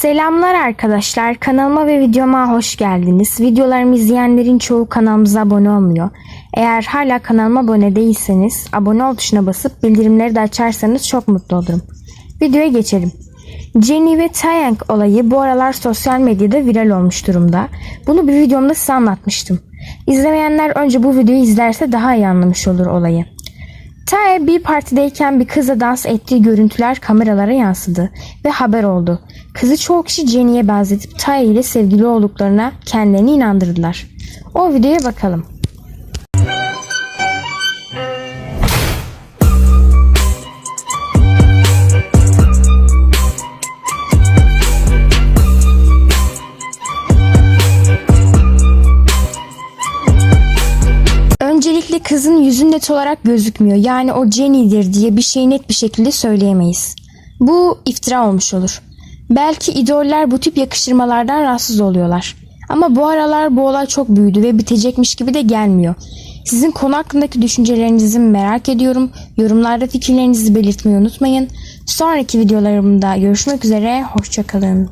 Selamlar arkadaşlar. Kanalıma ve videoma hoş geldiniz. Videolarımı izleyenlerin çoğu kanalımıza abone olmuyor. Eğer hala kanalıma abone değilseniz abone ol tuşuna basıp bildirimleri de açarsanız çok mutlu olurum. Videoya geçelim. Jenny ve Taeyang olayı bu aralar sosyal medyada viral olmuş durumda. Bunu bir videomda size anlatmıştım. İzlemeyenler önce bu videoyu izlerse daha iyi anlamış olur olayı. Tae bir partideyken bir kızla dans ettiği görüntüler kameralara yansıdı ve haber oldu. Kızı çoğu kişi Jenny'e benzetip Tae ile sevgili olduklarına kendilerini inandırdılar. O videoya bakalım. Öncelikle kızın yüzü net olarak gözükmüyor. Yani o Jenny'dir diye bir şey net bir şekilde söyleyemeyiz. Bu iftira olmuş olur. Belki idoller bu tip yakıştırmalardan rahatsız oluyorlar. Ama bu aralar bu olay çok büyüdü ve bitecekmiş gibi de gelmiyor. Sizin konu hakkındaki düşüncelerinizi merak ediyorum. Yorumlarda fikirlerinizi belirtmeyi unutmayın. Sonraki videolarımda görüşmek üzere. Hoşçakalın.